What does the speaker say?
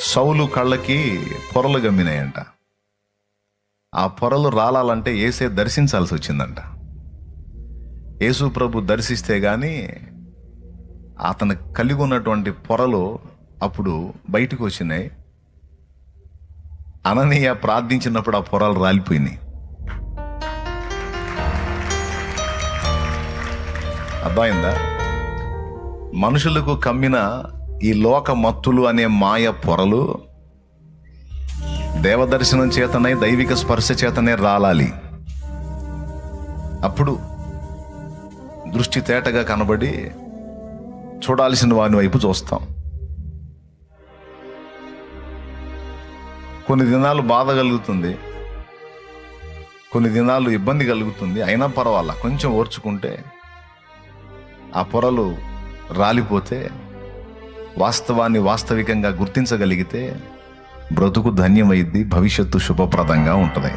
సౌలు కళ్ళకి పొరలు గమ్మినాయంట. ఆ పొరలు రాలాలంటే ఏసే దర్శించాల్సి వచ్చిందంట. యేసు ప్రభు దర్శిస్తే కానీ అతను కలిగి ఉన్నటువంటి పొరలు అప్పుడు బయటకు వచ్చినాయి. అననీయ ప్రార్థించినప్పుడు ఆ పొరలు రాలిపోయినాయి. అర్థమైందా? మనుషులకు కమ్మిన ఈ లోక మత్తులు అనే మాయ పొరలు దేవదర్శనం చేతనే దైవిక స్పర్శ చేతనే రాలాలి. అప్పుడు దృష్టి తేటగా కనబడి చూడాల్సిన వాని వైపు చూస్తాం. కొన్ని దినాలు బాధ కలుగుతుంది. కొన్ని దినాలు ఇబ్బంది కలుగుతుంది. అయినా పర్వాలా కొంచెం ఓర్చుకుంటే ఆ పొరలు రాలిపోతే వాస్తవాన్ని వాస్తవికంగా గుర్తించగలిగితే బ్రతుకు ధన్యమైద్ది భవిష్యత్తు శుభప్రదంగా ఉంటుంది